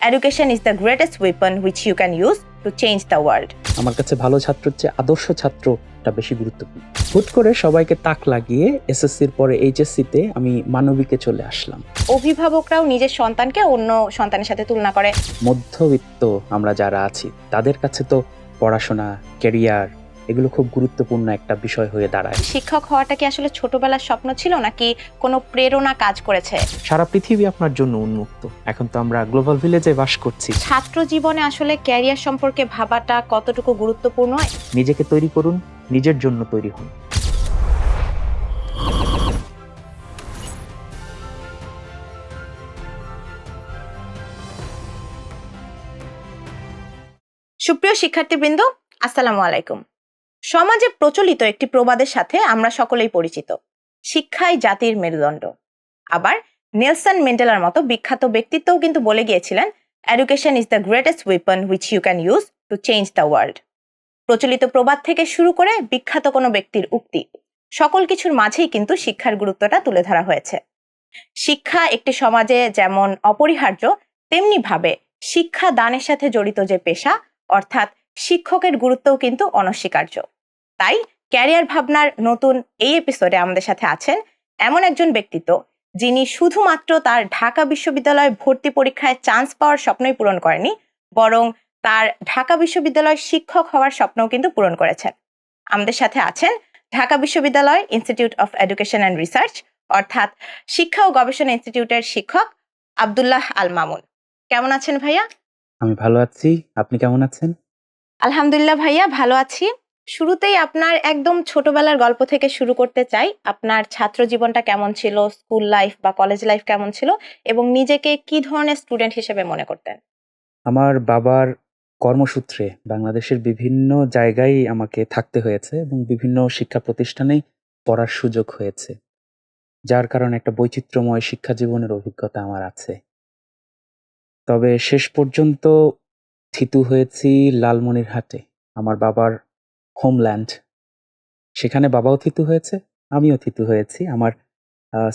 education is the greatest weapon which you can use to change the world আমার কাছে ভালো ছাত্রের চেয়ে আদর্শ ছাত্রটা বেশি গুরুত্বপূর্ণ। হুট করে সবাইকে তাক লাগিয়ে এসএসসির পরে এইচএসসিতে আমি মানবিকে চলে আসলাম। অভিভাবকরাও নিজের সন্তানকে অন্য সন্তানের সাথে তুলনা করে। মধ্যবিত্ত আমরা যারা আছি তাদের কাছে তো পড়াশোনা ক্যারিয়ার এগুলো খুব গুরুত্বপূর্ণ একটা বিষয় হয়ে দাঁড়ায়। শিক্ষক হওয়াটা কি আসলে ছোটবেলার স্বপ্ন ছিল নাকি কোনো প্রেরণা কাজ করেছে? সারা পৃথিবী আপনার জন্য উন্মুক্ত। এখন তো আমরা গ্লোবাল ভিলেজে বাস করছি। ছাত্র জীবনে আসলে ক্যারিয়ার সম্পর্কে ভাবাটা কতটুকু গুরুত্বপূর্ণ? নিজেকে তৈরি করুন নিজের জন্য তৈরি হন। সুপ্রিয় শিক্ষার্থীবৃন্দ আসসালামু আলাইকুম। সমাজে প্রচলিত একটি প্রবাদের সাথে আমরা সকলেই পরিচিত। শিক্ষাই জাতির মেরুদণ্ড। আবার নেলসন মেন্ডেলার মতো বিখ্যাত ব্যক্তিত্বও কিন্তু বলে গিয়েছিলেন education is the greatest weapon which you can use to change the world প্রচলিত প্রবাদ থেকে শুরু করে বিখ্যাত কোনো ব্যক্তির উক্তি, সকল কিছুর মাঝেই কিন্তু শিক্ষার গুরুত্বটা তুলে ধরা হয়েছে। শিক্ষা একটি সমাজে যেমন অপরিহার্য, তেমনি ভাবে শিক্ষা দানের সাথে জড়িত যে পেশা, অর্থাৎ শিক্ষকের গুরুত্বও কিন্তু অনস্বীকার্য। তাই ক্যারিয়ার ভাবনার নতুন এই এপিসোডে আমাদের সাথে আছেন এমন একজন ব্যক্তিত্ব যিনি শুধুমাত্র তার ঢাকা বিশ্ববিদ্যালয় ভর্তি পরীক্ষায় চান্স পাওয়ার স্বপ্নই পূরণ করেনি বরং তার ঢাকা বিশ্ববিদ্যালয় শিক্ষক হওয়ার স্বপ্নও কিন্তু পূরণ করেছেন। আমাদের সাথে আছেন ঢাকা বিশ্ববিদ্যালয় institute of education and research অর্থাৎ শিক্ষা ও গবেষণা ইনস্টিটিউটের শিক্ষক আব্দুল্লাহ আল মামুন। কেমন আছেন ভাইয়া? আমি ভালো আছি। আপনি কেমন আছেন? আলহামদুলিল্লাহ ভাইয়া ভালো আছি। শুরুতেই আপনার একদম ছোটবেলার গল্প থেকে শুরু করতে চাই। আপনার ছাত্র জীবনটা কেমন ছিল? স্কুল লাইফ বা কলেজ লাইফ কেমন ছিল? এবং নিজেকে কি ধরনের স্টুডেন্ট হিসেবে মনে করতেন? আমার বাবার কর্মসূত্রে বাংলাদেশের বিভিন্ন জায়গায় আমাকে থাকতে হয়েছে এবং বিভিন্ন শিক্ষা প্রতিষ্ঠানেই পড়ার সুযোগ হয়েছে। যার কারণে একটা বৈচিত্র্যময় শিক্ষা জীবনের অভিজ্ঞতা আমার আছে। তবে শেষ পর্যন্ত থিতু হয়েছি লালমনিরহাটে। আমার বাবার হোমল্যান্ড সেখানে বাবাও থিতু হয়েছে, আমিও থিতু হয়েছি। আমার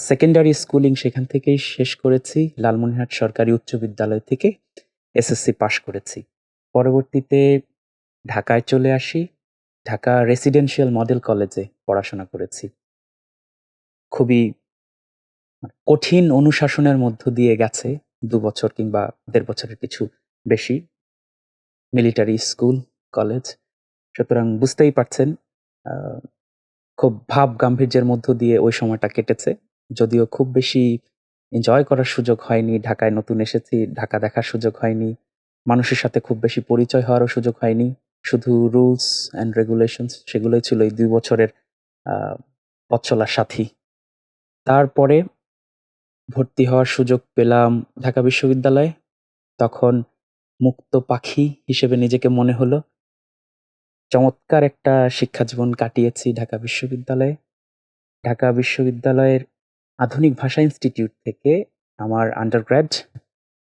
সেকেন্ডারি স্কুলিং সেখান থেকেই শেষ করেছি। লালমনিরহাট সরকারি উচ্চ বিদ্যালয় থেকে এসএসসি পাশ করেছি। পরবর্তীতে ঢাকায় চলে আসি। ঢাকা রেসিডেন্সিয়াল মডেল কলেজে পড়াশোনা করেছি। খুবই কঠিন অনুশাসনের মধ্য দিয়ে গেছে, দু বছর কিংবা দেড় বছরের কিছু বেশি। মিলিটারি স্কুল কলেজ সুতরাং বুঝতেই পারছেন খুব ভাব গাম্ভীর্যের মধ্য দিয়ে ওই সময়টা কেটেছে। যদিও খুব বেশি এনজয় করার সুযোগ হয়নি, ঢাকায় নতুন এসেছি, ঢাকা দেখার সুযোগ হয়নি, মানুষের সাথে খুব বেশি পরিচয় হওয়ারও সুযোগ হয়নি। শুধু রুলস অ্যান্ড রেগুলেশনস সেগুলোই ছিল এই দুই বছরের পথ চলার সাথী। তারপরে ভর্তি হওয়ার সুযোগ পেলাম ঢাকা বিশ্ববিদ্যালয়ে। তখন মুক্ত পাখি হিসেবে নিজেকে মনে হলো। চমৎকার একটা শিক্ষা জীবন কাটিয়েছি ঢাকা বিশ্ববিদ্যালয়ে। ঢাকা বিশ্ববিদ্যালয়ের আধুনিক ভাষা ইনস্টিটিউট থেকে আমার আন্ডারগ্র্যাড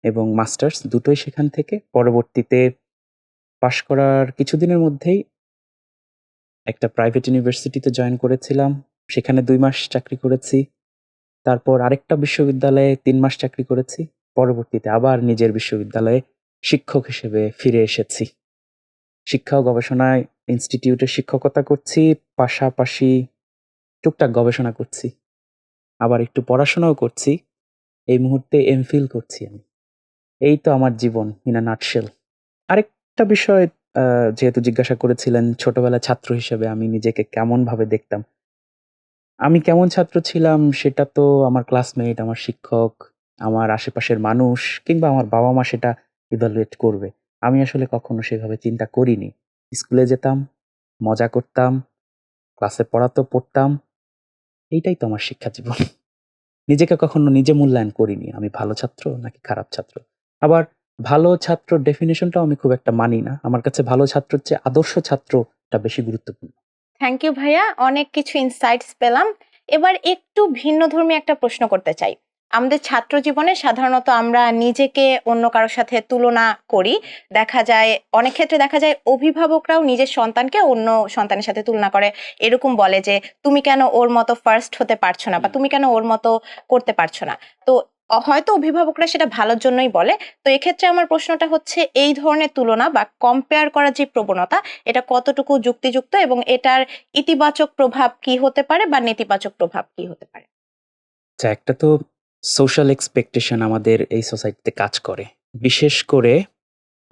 এবং মাস্টার্স দুটোই সেখান থেকে। পরবর্তীতে পাশ করার কিছুদিনের মধ্যেই একটা প্রাইভেট ইউনিভার্সিটিতে জয়েন করেছিলাম। সেখানে দুই মাস চাকরি করেছি। তারপর আরেকটা বিশ্ববিদ্যালয়ে তিন মাস চাকরি করেছি। পরবর্তীতে আবার নিজের বিশ্ববিদ্যালয়ে শিক্ষক হিসেবে ফিরে এসেছি। শিক্ষা ও গবেষণায় ইনস্টিটিউটে শিক্ষকতা করছি, পাশাপাশি টুকটাক গবেষণা করছি। আবার একটু পড়াশোনাও করছি। এই মুহূর্তে এমফিল করছি আমি। এই তো আমার জীবন ইন আ নাটশেল আরেকটা বিষয় যেহেতু জিজ্ঞাসা করেছিলেন ছোটবেলা ছাত্র হিসেবে আমি নিজেকে কেমন ভাবে দেখতাম। আমি কেমন ছাত্র ছিলাম সেটা তো আমার ক্লাসমেট আমার শিক্ষক, আমার আশেপাশের মানুষ কিংবা আমার বাবা মা সেটা ইভালুয়েট করবে। আমি আসলে কখনো সেভাবে চিন্তা করিনি। স্কুলে যেতাম, মজা করতাম, ক্লাসে পড়াতো, পড়তাম। এইটাই তো আমার শিক্ষা জীবন। নিজেকে কখনো নিজে মূল্যায়ন করিনি। আমি ভালো ছাত্র নাকি খারাপ ছাত্র? আবার ভালো ছাত্র ডেফিনেশনটাও আমি খুব একটা মানি না। আমার কাছে ভালো ছাত্রের চেয়ে আদর্শ ছাত্রটা বেশি গুরুত্বপূর্ণ। থ্যাংক ইউ ভাইয়া। অনেক কিছু ইনসাইটস পেলাম। এবার একটু ভিন্ন ধর্মী একটা প্রশ্ন করতে চাই। আমাদের ছাত্র জীবনে সাধারণত আমরা নিজেকে অন্য কারোর সাথে তুলনা করি। দেখা যায়, অনেক ক্ষেত্রে দেখা যায় অভিভাবকরাও নিজের সন্তানকে অন্য সন্তানের সাথে তুলনা করে। এরকম বলে যে, তুমি কেন ওর মতো ফার্স্ট হতে পারছ না? বা, তুমি কেন ওর মতো করতে পারছ না? তো হয়তো অভিভাবকরা সেটা ভালোর জন্যই বলে। তো এক্ষেত্রে আমার প্রশ্নটা হচ্ছে, এই ধরনের তুলনা বা কম্পেয়ার করার যে প্রবণতা, এটা কতটুকু যুক্তিযুক্ত এবং এটার ইতিবাচক প্রভাব কি হতে পারে বা নেতিবাচক প্রভাব কি হতে পারে? আচ্ছা একটা তো সোশ্যাল এক্সপেকটেশন আমাদের এই সোসাইটিতে কাজ করে। বিশেষ করে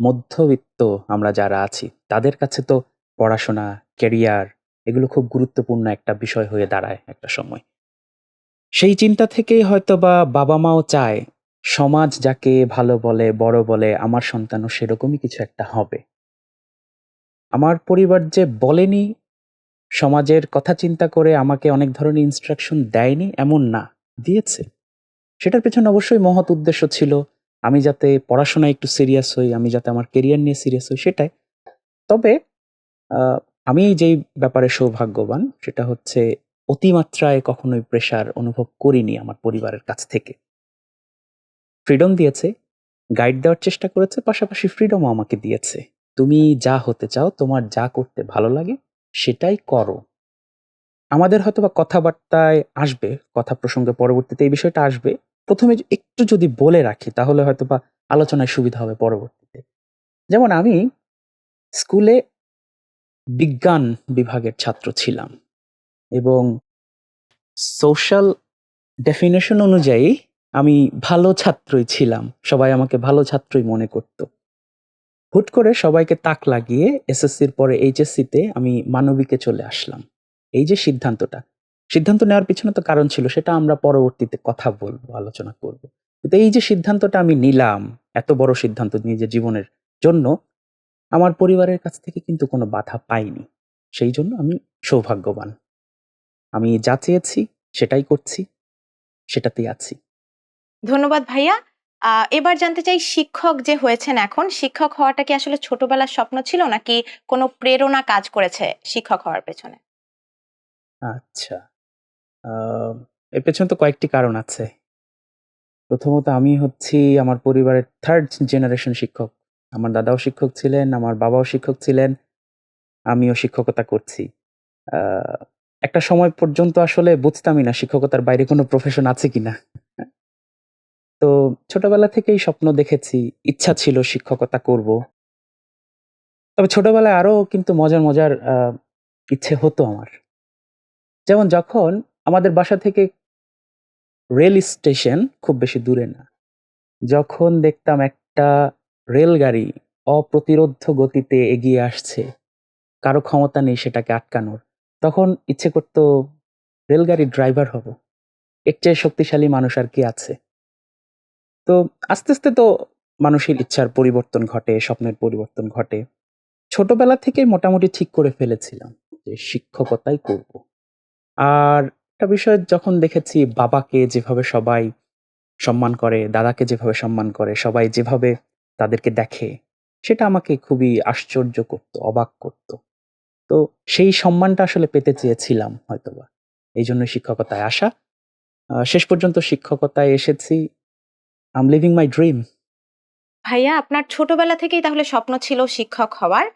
মধ্যবিত্ত আমরা যারা আছি, তাদের কাছে তো পড়াশোনা ক্যারিয়ার এগুলো খুব গুরুত্বপূর্ণ একটা বিষয় হয়ে দাঁড়ায় একটা সময়। সেই চিন্তা থেকেই হয়তো বা বাবা মাও চায়, সমাজ যাকে ভালো বলে, বড় বলে, আমার সন্তানও সেরকমই কিছু একটা হবে। আমার পরিবার যে বলেনি, সমাজের কথা চিন্তা করে আমাকে অনেক ধরনের ইনস্ট্রাকশন দেয়নি, এমন না, দিয়েছে। সেটার পেছনে অবশ্যই মহৎ উদ্দেশ্য ছিল আমি যাতে পড়াশোনায় একটু সিরিয়াস হই, আমি যাতে আমার কেরিয়ার নিয়ে সিরিয়াস হই, সেটাই। তবে আমি যেই ব্যাপারে সৌভাগ্যবান, সেটা হচ্ছে অতিমাত্রায় কখনোই প্রেশার অনুভব করিনি আমার পরিবারের কাছ থেকে। ফ্রিডম দিয়েছে গাইড দেওয়ার চেষ্টা করেছে, পাশাপাশি ফ্রিডমও আমাকে দিয়েছে। তুমি যা হতে চাও, তোমার যা করতে ভালো লাগে, সেটাই করো। আমাদের হয়তো বা কথাবার্তায় আসবে, কথা প্রসঙ্গে পরবর্তীতে এই বিষয়টা আসবে। প্রথমে একটু যদি বলে রাখি, তাহলে হয়তো বা আলোচনায় সুবিধা হবে পরবর্তীতে। যেমন আমি স্কুলে বিজ্ঞান বিভাগের ছাত্র ছিলাম এবং সোশ্যাল ডেফিনেশন অনুযায়ী আমি ভালো ছাত্রই ছিলাম, সবাই আমাকে ভালো ছাত্রই মনে করত। হুট করে সবাইকে তাক লাগিয়ে এসএসসির পরে এইচএসসিতে আমি মানবিকে চলে আসলাম। এই যে সিদ্ধান্তটা, সিদ্ধান্ত নেওয়ার পিছনে তো কারণ ছিল, সেটা আমরা পরবর্তীতে কথা বলব, আলোচনা করব। কিন্তু এই যে সিদ্ধান্তটা আমি নিলাম, এত বড় সিদ্ধান্ত নিজের জীবনের জন্য, আমার পরিবারের কাছ থেকে কিন্তু কোনো বাধা পাইনি। সেই জন্য আমি সৌভাগ্যবান। আমি যা চেয়েছি, সেটাই করছি, সেটাতেই আছি। ধন্যবাদ ভাইয়া। এবার জানতে চাই শিক্ষক যে হয়েছেন এখন, শিক্ষক হওয়াটা কি আসলে ছোটবেলার স্বপ্ন ছিল, নাকি কোনো প্রেরণা কাজ করেছে শিক্ষক হওয়ার পেছনে? আচ্ছা। এর পেছনে তো কয়েকটি কারণ আছে। প্রথমত আমি হচ্ছি আমার পরিবারের থার্ড জেনারেশন শিক্ষক। আমার দাদাও শিক্ষক ছিলেন, আমার বাবাও শিক্ষক ছিলেন, আমিও শিক্ষকতা করছি। একটা সময় পর্যন্ত আসলে বুঝতামই না শিক্ষকতার বাইরে কোনো প্রফেশন আছে কিনা। তো ছোটবেলা থেকেই স্বপ্ন দেখেছি, ইচ্ছা ছিল শিক্ষকতা করব। তবে ছোটবেলায় আরও কিন্তু মজার মজার ইচ্ছে হতো আমার। যেমন যখন আমাদের বাসা থেকে রেল স্টেশন খুব বেশি দূরে না, যখন দেখতাম একটা রেলগাড়ি অপ্রতিরোধ গতিতে এগিয়ে আসছে, কারও ক্ষমতা নেই সেটাকে আটকানোর, তখন ইচ্ছে করতো রেলগাড়ির ড্রাইভার হব। এর চেয়ে শক্তিশালী মানুষ আর কি আছে? তো আস্তে আস্তে তো মানুষের ইচ্ছার পরিবর্তন ঘটে, স্বপ্নের পরিবর্তন ঘটে। ছোটবেলা থেকেই মোটামুটি ঠিক করে ফেলেছিলাম যে শিক্ষকতাই করব। আর একটা বিষয় যখন দেখেছি বাবাকে যেভাবে সবাই সম্মান করে, দাদাকে যেভাবে সম্মান করে, সবাই যেভাবে তাদেরকে দেখে, সেটা আমাকে খুবই আশ্চর্য করতো, অবাক করতো। তো সেই সম্মানটা আসলে পেতে চেয়েছিলাম হয়তোবা। এই জন্য শিক্ষকতায় আসা। শেষ পর্যন্ত শিক্ষকতায় এসেছি। আম লিভিং মাই ড্রিম ভাইয়া, আপনার ছোটবেলা থেকেই তাহলে স্বপ্ন ছিল শিক্ষক হওয়ার?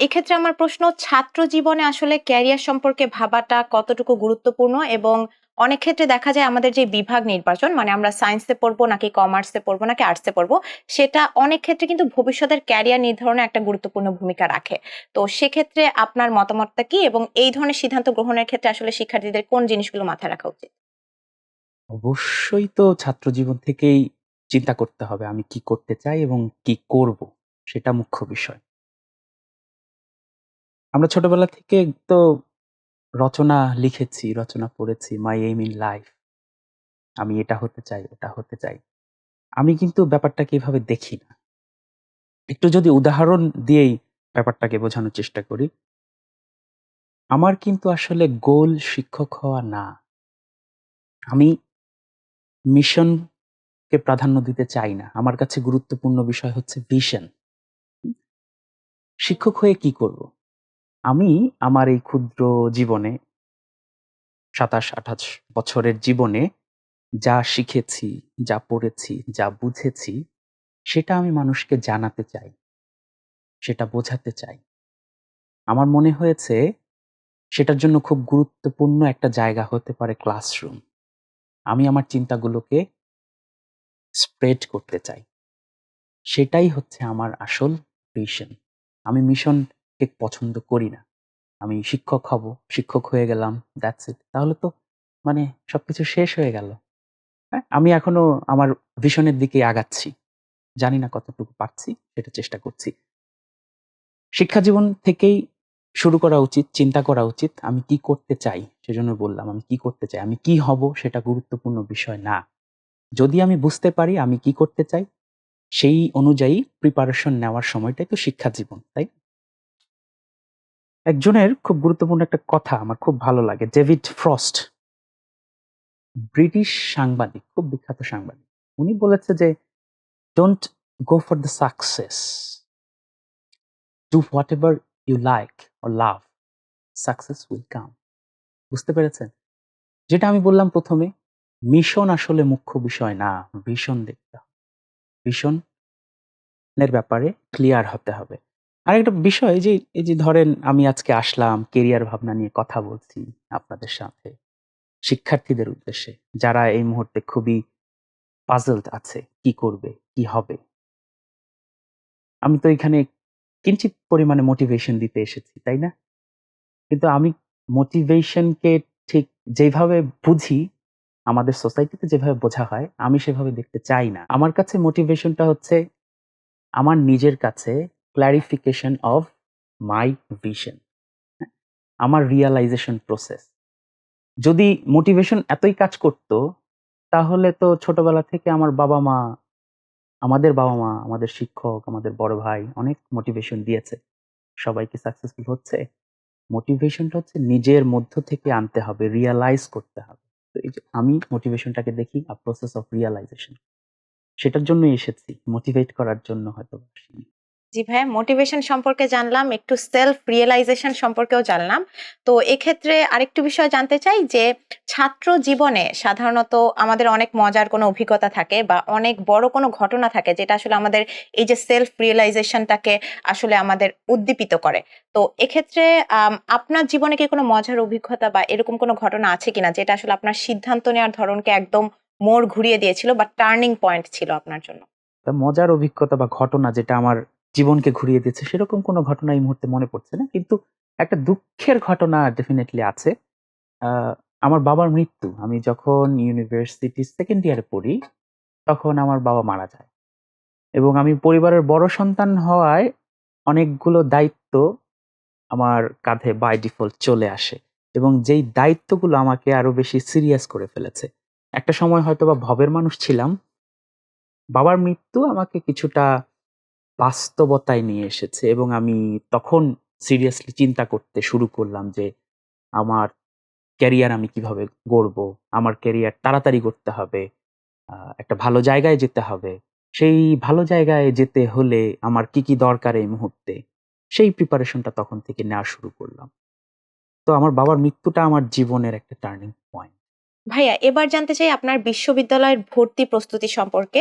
এক্ষেত্রে আমার প্রশ্ন, ছাত্র জীবনে আসলে ক্যারিয়ার সম্পর্কে ভাবাটা কতটুকু গুরুত্বপূর্ণ? এবং অনেক ক্ষেত্রে দেখা যায় আমাদের যে বিভাগ নির্বাচন মানে আমরা সায়েন্সে পড়ব নাকি কমার্সে পড়ব নাকি আর্টসে পড়ব, সেটা অনেক ক্ষেত্রে কিন্তু ভবিষ্যতের ক্যারিয়ার নির্ধারণে একটা গুরুত্বপূর্ণ ভূমিকা রাখে। তো সেক্ষেত্রে আপনার মতামতটা কি? এবং এই ধরনের সিদ্ধান্ত গ্রহণের ক্ষেত্রে আসলে শিক্ষার্থীদের কোন জিনিসগুলো মাথায় রাখা উচিত? অবশ্যই তো ছাত্র জীবন থেকেই চিন্তা করতে হবে, আমি কি করতে চাই এবং কি করব? সেটা মুখ্য বিষয়। আমরা ছোটবেলা থেকে তো রচনা লিখেছি, রচনা পড়েছি মাই এইম ইন লাইফ আমি এটা হতে চাই, ওটা হতে চাই। আমি কিন্তু ব্যাপারটাকে এভাবে দেখি না। একটু যদি উদাহরণ দিয়েই ব্যাপারটাকে বোঝানোর চেষ্টা করি। আমার কিন্তু আসলে গোল শিক্ষক হওয়া না। আমি মিশনকে প্রাধান্য দিতে চাই না। আমার কাছে গুরুত্বপূর্ণ বিষয় হচ্ছে ভিশন। শিক্ষক হয়ে কি করব? আমি আমার এই ক্ষুদ্র জীবনে, সাতাশ, আঠাশ বছরের জীবনে যা শিখেছি, যা পড়েছি, যা বুঝেছি, সেটা আমি মানুষকে জানাতে চাই। সেটা বোঝাতে চাই। আমার মনে হয়েছে সেটার জন্য খুব গুরুত্বপূর্ণ একটা জায়গা হতে পারে ক্লাসরুম। আমি আমার চিন্তাগুলোকে স্প্রেড করতে চাই। সেটাই হচ্ছে আমার আসল মিশন আমি মিশনকে পছন্দ করি না। আমি শিক্ষক হব, শিক্ষক হয়ে গেলাম দ্যাটস ইট তাহলে তো মানে সবকিছু শেষ হয়ে গেল। হ্যাঁ আমি এখনও আমার ভিশনের দিকে আগাচ্ছি। জানি না কতটুকু পারছি, সেটা চেষ্টা করছি। শিক্ষা জীবন থেকেই শুরু করা উচিত, চিন্তা করা উচিত, আমি কি করতে চাই, সেজন্য বললাম, আমি কি করতে চাই, আমি কি হব, সেটা গুরুত্বপূর্ণ বিষয় না। যদি আমি বুঝতে পারি আমি কি করতে চাই, সেই অনুযায়ী প্রিপারেশন নেওয়ার সময়টাই তো শিক্ষা জীবন, তাই? একজনের খুব গুরুত্বপূর্ণ একটা কথা আমার খুব ভালো লাগে, ডেভিড ফ্রস্ট, ব্রিটিশ সাংবাদিক, খুব বিখ্যাত সাংবাদিক। উনি বলেছে যে don't go for the success do whatever you like or love success will come বুঝতে পেরেছেন? যেটা আমি বললাম প্রথমে, মিশন আসলে মুখ্য বিষয় না, ভীষণ দেখতে হবে। ভীষণের ব্যাপারে ক্লিয়ার হতে হবে। আর একটা বিষয় যে, এই যে ধরেন আমি আজকে আসলাম কেরিয়ার ভাবনা নিয়ে কথা বলছি আপনাদের সাথে, শিক্ষার্থীদের উদ্দেশ্যে, যারা এই মুহূর্তে খুবই পাজলড আছে, কি করবে, কি হবে? আমি তো এখানে কিঞ্চিত পরিমাণে মোটিভেশন দিতে এসেছি, তাই না? কিন্তু আমি মোটিভেশনকে ঠিক যেভাবে বুঝি, আমাদের সোসাইটিতে যেভাবে বোঝা হয়, আমি সেভাবে দেখতে চাই না। আমার কাছে মোটিভেশনটা হচ্ছে, আমার নিজের কাছে ক্ল্যারিফিকেশন অফ মাই ভিশন আমার রিয়ালাইজেশন প্রসেস যদি মোটিভেশন এতই কাজ করত, তাহলে তো ছোটবেলা থেকে আমার বাবা মা, আমাদের বাবা মা, আমাদের শিক্ষক, আমাদের বড় ভাই অনেক মোটিভেশন দিয়েছে। সবাইকে সাকসেসফুল হচ্ছে। মোটিভেশনটা হচ্ছে নিজের মধ্য থেকে আনতে হবে রিয়ালাইজ করতে হবে। তো এই যে আমি মোটিভেশনটাকে দেখি আ প্রসেস অফ রিয়ালাইজেশন সেটার জন্যই এসেছি। মোটিভেট করার জন্য হয়তো আসিনি। জি ভাইয়া মোটিভেশন সম্পর্কে জানলাম, একটু সেলফ রিয়েলাইজেশন সম্পর্কেও জানলাম। তো এক্ষেত্রে আরেকটু বিষয় জানতে চাই যে, ছাত্র জীবনে সাধারণত আমাদের অনেক মজার কোনো অভিজ্ঞতা থাকে বা অনেক বড় কোনো ঘটনা থাকে যেটা আসলে আমাদের এই যে সেলফ রিয়েলাইজেশনটাকে আসলে আমাদের উদ্দীপিত করে। তো এক্ষেত্রে আপনার জীবনে কি কোনো মজার অভিজ্ঞতা বা এরকম কোনো ঘটনা আছে কিনা যেটা আসলে আপনার সিদ্ধান্ত নেওয়ার ধরনকে একদম মোড় ঘুরিয়ে দিয়েছিল বা টার্নিং পয়েন্ট ছিল আপনার জন্য? মজার অভিজ্ঞতা বা ঘটনা যেটা আমার জীবনকে ঘুরিয়ে দিচ্ছে, সেরকম কোনো ঘটনা এই মুহূর্তে মনে পড়ছে না। কিন্তু একটা দুঃখের ঘটনা ডেফিনেটলি আছে। আমার বাবার মৃত্যু। আমি যখন ইউনিভার্সিটি সেকেন্ড ইয়ারে পড়ি, তখন আমার বাবা মারা যায়। এবং আমি পরিবারের বড় সন্তান হওয়ায় অনেকগুলো দায়িত্ব আমার কাঁধে বাই ডিফল্ট চলে আসে। এবং যেই দায়িত্বগুলো আমাকে আরও বেশি সিরিয়াস করে ফেলেছে। একটা সময় হয়তো বা ভবের মানুষ ছিলাম। বাবার মৃত্যু আমাকে কিছুটা বাস্তবতায় নিয়ে এসেছে এবং আমি তখন সিরিয়াসলি চিন্তা করতে শুরু করলাম যে আমার ক্যারিয়ার আমি কীভাবে গড়বো, আমার ক্যারিয়ার তাড়াতাড়ি করতে হবে একটা ভালো জায়গায় যেতে হবে। সেই ভালো জায়গায় যেতে হলে আমার কি কি দরকার এই মুহূর্তে? সেই প্রিপারেশনটা তখন থেকে নেওয়া শুরু করলাম। তো আমার বাবার মৃত্যুটা আমার জীবনের একটা টার্নিং পয়েন্ট ভাইয়া, এবার জানতে চাই আপনার বিশ্ববিদ্যালয়ের ভর্তি প্রস্তুতি সম্পর্কে।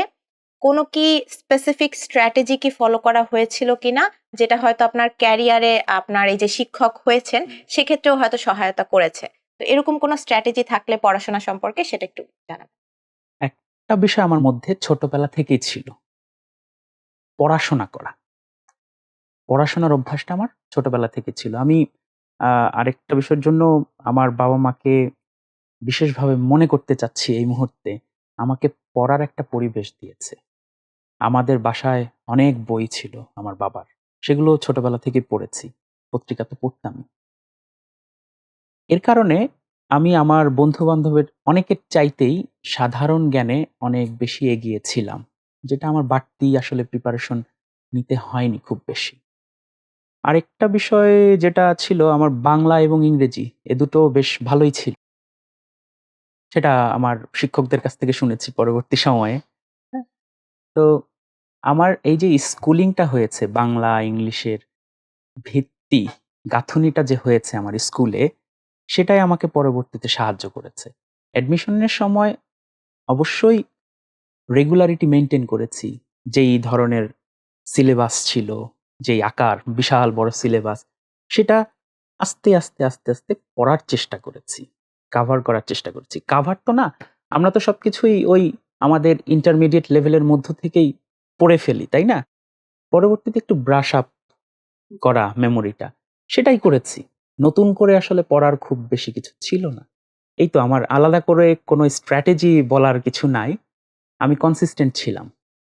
কোনো কি স্পেসিফিক স্ট্র্যাটেজি কি ফলো করা হয়েছিল কিনা? যেটা হয়তো আপনার ক্যারিয়ারে আপনার এই যে শিক্ষক হয়েছেন সেক্ষেত্রেও হয়তো সহায়তা করেছে। তো এরকম কোনো স্ট্র্যাটেজি থাকলে পড়াশোনা সম্পর্কে সেটা একটু জানাবেন। একটা বিষয় আমার মধ্যে ছোটবেলা থেকেই ছিল। পড়াশোনা করা। পড়াশোনার অভ্যাসটা আমার ছোটবেলা থেকে ছিল। আমি আহ, আরেকটা বিষয়ের জন্য আমার বাবা মাকে বিশেষভাবে মনে করতে চাচ্ছি এই মুহূর্তে। আমাকে পড়ার একটা পরিবেশ দিয়েছে। আমাদের বাসায় অনেক বই ছিল আমার বাবার। সেগুলো ছোটবেলা থেকে পড়েছি। পত্রিকা তো পড়তামই। এর কারণে আমি আমার বন্ধু বান্ধবের অনেকের চাইতেই সাধারণ জ্ঞানে অনেক বেশি এগিয়ে ছিলাম, যেটা আমার বাড়তি আসলে প্রিপারেশন নিতে হয়নি খুব বেশি। আরেকটা বিষয় যেটা ছিল আমার বাংলা এবং ইংরেজি, এ দুটো বেশ ভালোই ছিল। সেটা আমার শিক্ষকদের কাছ থেকে শুনেছি পরবর্তী সময়ে। তো আমার এই যে স্কুলিংটা হয়েছে বাংলা, ইংলিশের ভিত্তি গাঁথুনিটা যে হয়েছে আমার স্কুলে সেটাই আমাকে পরবর্তীতে সাহায্য করেছে। অ্যাডমিশনের সময় অবশ্যই রেগুলারিটি মেনটেন করেছি। যেই ধরনের সিলেবাস ছিল, যেই আকার, বিশাল বড় সিলেবাস সেটা আস্তে আস্তে আস্তে আস্তে পড়ার চেষ্টা করেছি কাভার করার চেষ্টা করেছি। কাভার তো না, আমরা তো সব কিছুই ওই আমাদের ইন্টারমিডিয়েট লেভেলের মধ্য থেকেই পড়ে ফেলি, তাই না? পরবর্তীতে একটু ব্রাশ আপ করা মেমোরিটা সেটাই করেছি। নতুন করে আসলে পড়ার খুব বেশি কিছু ছিল না। এই তো আমার আলাদা করে কোনো স্ট্র্যাটেজি বলার কিছু নাই, আমি কনসিস্টেন্ট ছিলাম।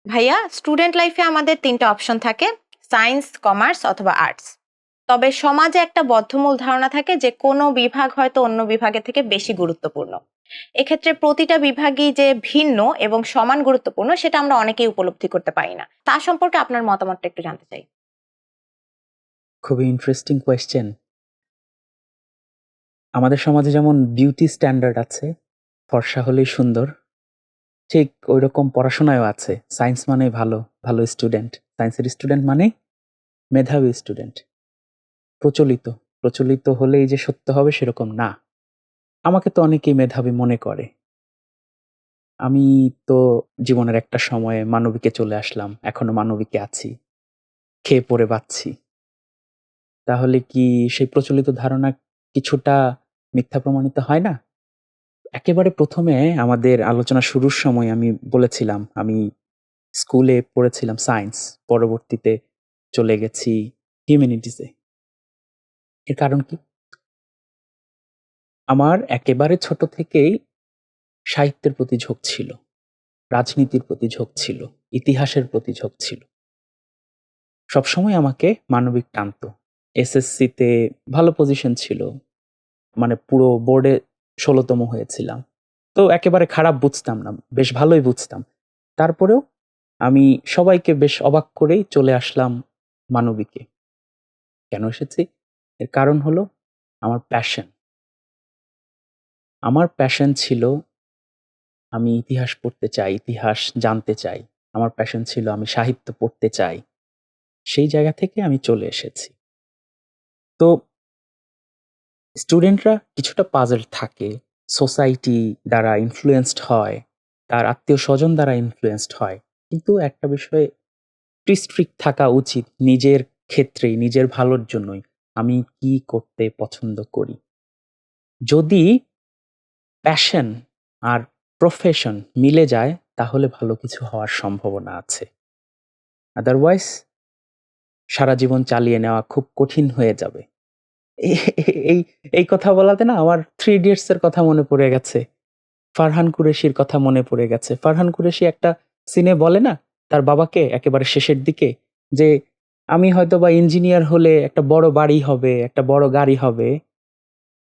ভাইয়া স্টুডেন্ট লাইফে আমাদের তিনটা অপশন থাকে সায়েন্স কমার্স অথবা আর্টস তবে সমাজে একটা বদ্ধমূল ধারণা থাকে যে কোনো বিভাগ হয়তো অন্য বিভাগের থেকে বেশি গুরুত্বপূর্ণ। এক্ষেত্রে প্রতিটা বিভাগই যে ভিন্ন এবং সমান গুরুত্বপূর্ণ, সেটা আমরা অনেকেই উপলব্ধি করতে পারি না। তা সম্পর্কে আপনার মতামতটা একটু জানতে চাই। খুবই ইন্টারেস্টিং কোয়েশ্চেন আমাদের সমাজে যেমন বিউটি স্ট্যান্ডার্ড আছে, ফর্সা হলেই সুন্দর। ঠিক ওই রকম পড়াশোনায়ও আছে। সায়েন্স মানে ভালো ভালো স্টুডেন্ট সায়েন্সের স্টুডেন্ট মানে মেধাবী স্টুডেন্ট প্রচলিত। প্রচলিত হলেই যে সত্য হবে সেরকম না। আমাকে তো অনেকেই মেধাবী মনে করে। আমি তো জীবনের একটা সময়ে মানবিকে চলে আসলাম, এখনও মানবিকে আছি, খেয়ে পড়ে বাঁচছি। তাহলে কি সেই প্রচলিত ধারণা কিছুটা মিথ্যা প্রমাণিত হয় না? একেবারে প্রথমে আমাদের আলোচনা শুরুর সময় আমি বলেছিলাম, আমি স্কুলে পড়েছিলাম সায়েন্স, পরবর্তীতে চলে গেছি হিউম্যানিটিসে এর কারণ কি? আমার একেবারে ছোট থেকেই সাহিত্যের প্রতি ঝোঁক ছিল, রাজনীতির প্রতি ঝোঁক ছিল, ইতিহাসের প্রতি ঝোঁক ছিল। সবসময় আমাকে মানবিক টানতো। এসএসসিতে ভালো পজিশন ছিল মানে পুরো বোর্ডে ষোলোতম হয়েছিলাম। তো একেবারে খারাপ বুঝতাম না, বেশ ভালোই বুঝতাম। তারপরেও আমি সবাইকে বেশ অবাক করেই চলে আসলাম মানবিকে। কেন এসেছি? এর কারণ হলো আমার প্যাশন আমার প্যাশন ছিল আমি ইতিহাস পড়তে চাই, ইতিহাস জানতে চাই। আমার প্যাশন ছিল আমি সাহিত্য পড়তে চাই। সেই জায়গা থেকে আমি চলে এসেছি। তো স্টুডেন্টরা কিছুটা পাজল থাকে। সোসাইটি দ্বারা ইনফ্লুয়েন্সড হয়, তার আত্মীয় স্বজন দ্বারা ইনফ্লুয়েন্সড হয়। কিন্তু একটা বিষয়ে স্ট্রিক্ট থাকা উচিত নিজের ক্ষেত্রেই, নিজের ভালোর জন্যই আমি কি করতে পছন্দ করি। যদি প্যাশন আর প্রফেশন মিলে যায়, তাহলে ভালো কিছু হওয়ার সম্ভাবনা আছে। আদারওয়াইজ সারা জীবন চালিয়ে নেওয়া খুব কঠিন হয়ে যাবে। এই এই কথা বলাতে না আমার থ্রি ইডিয়টস এর কথা মনে পড়ে গেছে। ফারহান কুরেশির কথা মনে পড়ে গেছে। ফারহান কুরেশি একটা সিনে বলে না, তার বাবাকে একেবারে শেষের দিকে, যে আমি হয়তো বা ইঞ্জিনিয়ার হলে একটা বড় বাড়ি হবে, একটা বড় গাড়ি হবে,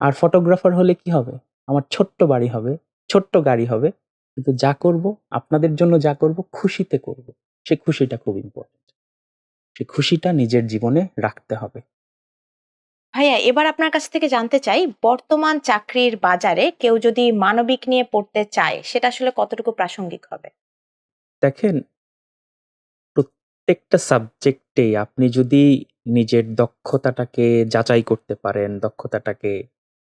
আর ফটোগ্রাফার হলে কি হবে? আমার ছোট্ট বাড়ি হবে ছোট্ট গাড়ি হবে কিন্তু যা করব আপনাদের জন্য যা করব খুশিতে করব। সে খুশিটা খুব ইম্পর্টেন্ট সে খুশিটা নিজের জীবনে রাখতে হবে। ভাইয়া এবার আপনার কাছ থেকে জানতে চাই বর্তমান চাকরির বাজারে কেউ যদি মানবিক নিয়ে পড়তে চায় সেটা আসলে কতটুকু প্রাসঙ্গিক হবে? দেখেন প্রত্যেকটা সাবজেক্টে আপনি যদি নিজের দক্ষতাটাকে যাচাই করতে পারেন দক্ষতাটাকে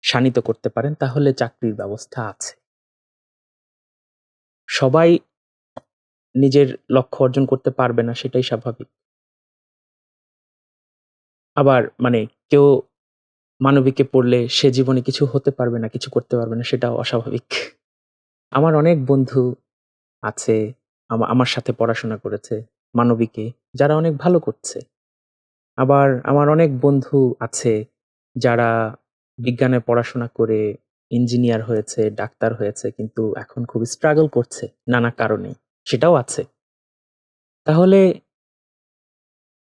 শানিত করতে পারেন, তাহলে চাকরির ব্যবস্থা আছে। সবাই নিজের লক্ষ্য অর্জন করতে পারবে না, সেটাই স্বাভাবিক। আবার মানে কেউ মানবিকে পড়লে সে জীবনে কিছু হতে পারবে না, কিছু করতে পারবে না, সেটাও অস্বাভাবিক। আমার অনেক বন্ধু আছে আমার সাথে পড়াশোনা করেছে, মানবিকে, যারা অনেক ভালো করছে। আবার আমার অনেক বন্ধু আছে, যারা বিজ্ঞানে পড়াশোনা করে ইঞ্জিনিয়ার হয়েছে, ডাক্তার হয়েছে, কিন্তু এখন খুব স্ট্রাগল করছে নানা কারণে সেটাও আছে। তাহলে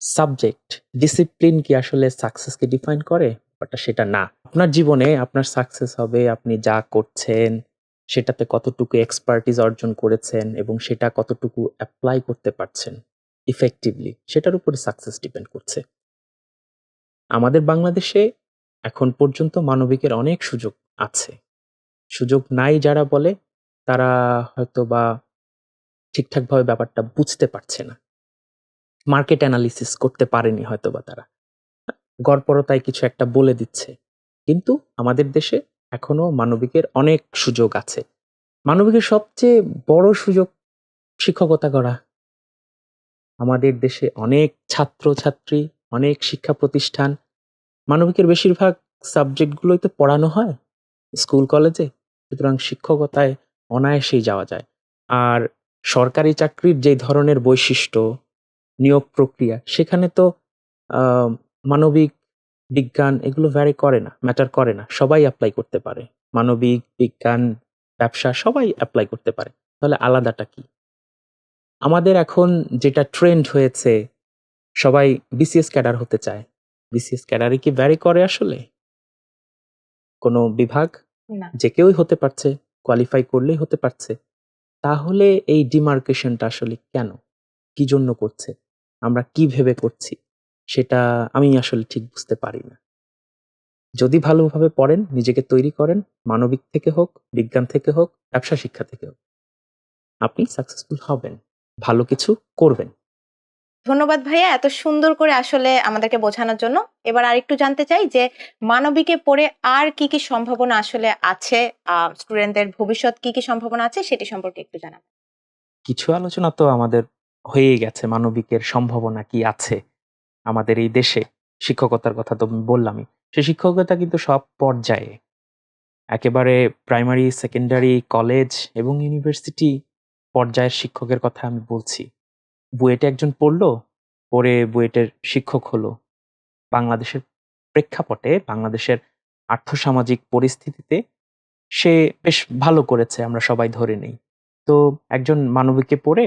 সাবজেক্ট ডিসিপ্লিন কি আসলে সাকসেসকে ডিফাইন করে বাট সেটা না। আপনার জীবনে আপনার সাকসেস হবে, আপনি যা করছেন, সেটাতে কতটুকু এক্সপার্টিস অর্জন করেছেন এবং সেটা কতটুকু অ্যাপ্লাই করতে পারছেন ইফেক্টিভলি সেটার উপরে সাকসেস ডিপেন্ড করছে। আমাদের বাংলাদেশে এখন পর্যন্ত মানবিকের অনেক সুযোগ আছে। সুযোগ নাই যারা বলে তারা হয়তো বা ঠিকঠাকভাবে ব্যাপারটা বুঝতে পারছে না। মার্কেট অ্যানালিসিস করতে পারেনি হয়তো বা তারা। গড়পরতায় কিছু একটা বলে দিচ্ছে। কিন্তু আমাদের দেশে এখনও মানবিকের অনেক সুযোগ আছে। মানবিকের সবচেয়ে বড় সুযোগ শিক্ষকতা করা আমাদের দেশে অনেক ছাত্র ছাত্রী অনেক শিক্ষা প্রতিষ্ঠান মানবিকের বেশিরভাগ সাবজেক্টগুলোই তো পড়ানো হয় স্কুল, কলেজে। সুতরাং শিক্ষকতায় অনায়াসেই যাওয়া যায়। আর সরকারি চাকরির যে ধরনের বৈশিষ্ট্য, নিয়োগ প্রক্রিয়া, সেখানে তো মানবিক বিজ্ঞান এগুলো ভ্যারি করে না ম্যাটার করে না। সবাই অ্যাপ্লাই করতে পারে। মানবিক বিজ্ঞান, ব্যবসা সবাই অ্যাপ্লাই করতে পারে। তাহলে আলাদাটা কি? আমাদের এখন যেটা ট্রেন্ড হয়েছে, সবাই বিসিএস ক্যাডার হতে চায়। বিসিএস ক্যাডারে কি ভ্যারি করে আসলে? কোনো বিভাগ? যে কেউই হতে পারছে কোয়ালিফাই করলেই হতে পারছে। তাহলে এই ডিমার্কেশনটা আসলে কেন? কি জন্য করছে? আমরা কি ভেবে করছি? সেটা আমি আসলে ঠিক বুঝতে পারি না। যদি ভালোভাবে পড়েন নিজেকে তৈরি করেন মানবিক থেকে হোক বিজ্ঞান থেকে হোক ব্যবসা শিক্ষা থেকে হোক আপনি সাকসেসফুল হবেন। ভালো কিছু করবেন। ধন্যবাদ ভাইয়া এত সুন্দর করে আসলে আমাদেরকে বোঝানোর জন্য। এবার আরেকটু জানতে চাই যে মানবিকে পড়ে আর কি কি সম্ভাবনা আসলে আছে? স্টুডেন্টদের ভবিষ্যৎ কি কি সম্ভাবনা আছে সেটি সম্পর্কে একটু জানাবেন কিছু আলোচনা তো আমাদের হয়েই গেছে, মানবিকের সম্ভাবনা কি আছে আমাদের এই দেশে। শিক্ষকতার কথা তো বললামই। সে শিক্ষকতা কিন্তু সব পর্যায়ে। একেবারে প্রাইমারি, সেকেন্ডারি, কলেজ এবং ইউনিভার্সিটি পর্যায়ের শিক্ষকের কথা আমি বলছি। বুয়েটে একজন পড়ল পড়ে বুয়েটের শিক্ষক হলো। বাংলাদেশের প্রেক্ষাপটে, বাংলাদেশের আর্থসামাজিক পরিস্থিতিতে সে বেশ ভালো করেছে, আমরা সবাই ধরে নেই। তো একজন মানবিকে পড়ে,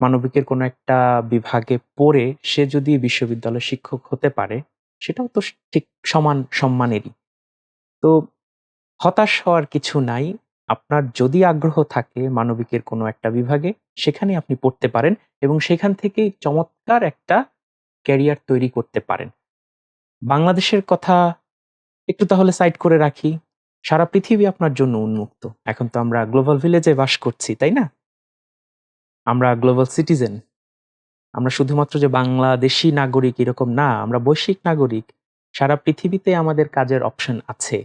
মানবিকের কোনো একটা বিভাগে পড়ে সে যদি বিশ্ববিদ্যালয়ের শিক্ষক হতে পারে, সেটাও তো ঠিক সমান সম্মানেরই। তো হতাশ হওয়ার কিছু নাই আপনার যদি আগ্রহ থাকে মানবিকের কোনো একটা বিভাগে সেখানে আপনি পড়তে পারেন এবং সেখান থেকেই চমৎকার একটা ক্যারিয়ার তৈরি করতে পারেন। বাংলাদেশের কথা একটু তাহলে সাইড করে রাখি। সারা পৃথিবী আপনার জন্য উন্মুক্ত। এখন তো আমরা গ্লোবাল ভিলেজে বাস করছি, তাই না? আমরা গ্লোবাল সিটিজেন। আমরা শুধুমাত্র যে বাংলাদেশি নাগরিক এরকম না, আমরা বৈশ্বিক নাগরিক। সারা পৃথিবীতে আমাদের কাজের অপশন আছে।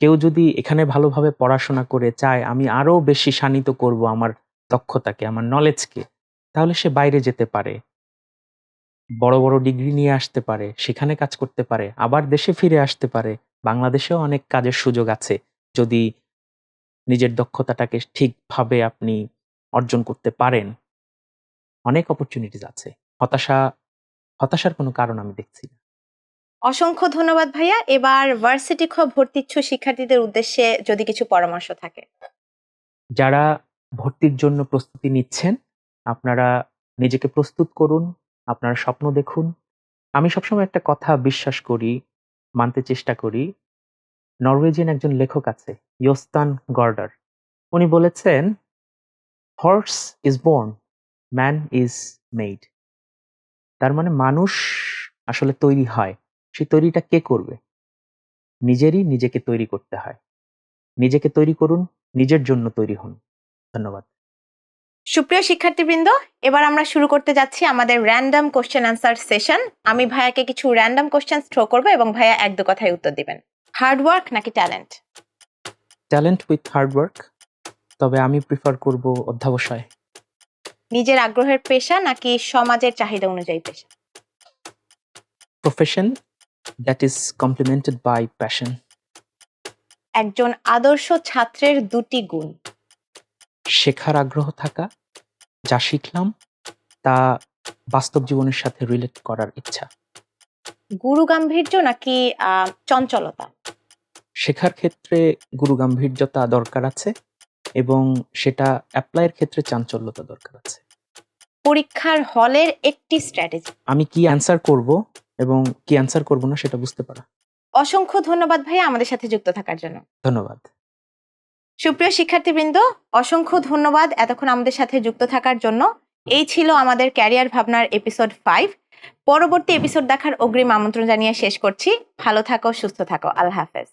কেউ যদি এখানে ভালোভাবে পড়াশোনা করে চায়, আমি আরও বেশি শানিত করব আমার দক্ষতাকে, আমার নলেজকে তাহলে সে বাইরে যেতে পারে। বড় বড় ডিগ্রি নিয়ে আসতে পারে, সেখানে কাজ করতে পারে, আবার দেশে ফিরে আসতে পারে। বাংলাদেশেও অনেক কাজের সুযোগ আছে। যদি নিজের দক্ষতাটাকে ঠিকভাবে আপনি অর্জন করতে পারেন, অনেক অপরচুনিটিস আছে। হতাশা, হতাশার কোনো কারণ আমি দেখছি না। অসংখ্য ধন্যবাদ ভাইয়া। এবার ভার্সিটি খ ভর্তিচ্ছু শিক্ষার্থীদের উদ্দেশ্যে যদি কিছু পরামর্শ থাকে। যারা ভর্তির জন্য প্রস্তুতি নিচ্ছেন, আপনারা নিজেকে প্রস্তুত করুন, আপনারা স্বপ্ন দেখুন। আমি সবসময় একটা কথা বিশ্বাস করি, মানতে চেষ্টা করি। নরওয়েজিয়ান একজন লেখক আছে, ইয়োস্তান গর্ডার। উনি বলেছেন horse is born man is made তার মানে মানুষ আসলে তৈরি হয়। সেই তৈরিটা কে করবে? নিজেরই নিজেকে তৈরি করতে হয়। নিজেকে তৈরি করুন নিজের জন্য তৈরি হন। ধন্যবাদ। সুপ্রিয় শিক্ষার্থীবৃন্দ এবার আমরা শুরু করতে যাচ্ছি আমাদের র্যান্ডম কোশ্চেন অ্যান্সার সেশন আমি ভাইয়াকে কিছু র্যান্ডম কোশ্চেন থ্রো করব এবং ভাইয়া এক দু কথায় উত্তর দিবেন। হার্ড ওয়ার্ক নাকি talent talent with hard work তবে আমি প্রিফার করব অধ্যাবসায়। নিজের আগ্রহের পেশা নাকি সমাজের চাহিদা অনুযায়ী পেশা? Profession that is complemented by passion একজন আদর্শ ছাত্রের দুটি গুণ। শেখার আগ্রহ থাকা যা শিখলাম তা বাস্তব জীবনের সাথে রিলেট করার ইচ্ছা। গুরু গাম্ভীর্য নাকি আহ, চঞ্চলতা? শেখার ক্ষেত্রে গুরু গাম্ভীর্যতা দরকার আছে এবং সেটা অ্যাপ্লাইয়ের ক্ষেত্রে চাঞ্চল্যতা দরকার আছে। পরীক্ষার হলের একটি স্ট্র্যাটেজি আমি কি অ্যান্সার করব? এবং কি অ্যান্সার করব না সেটা বুঝতে পারা। অসংখ্য ধন্যবাদ ভাইয়া আমাদের সাথে যুক্ত থাকার জন্য। ধন্যবাদ। সুপ্রিয় শিক্ষার্থীবৃন্দ অসংখ্য ধন্যবাদ এতক্ষণ আমাদের সাথে যুক্ত থাকার জন্য। এই ছিল আমাদের ক্যারিয়ার ভাবনার এপিসোড ফাইভ পরবর্তী এপিসোড দেখার অগ্রিম আমন্ত্রণ জানিয়ে শেষ করছি। ভালো থাকো সুস্থ থাকো। আল্লাহ হাফেজ।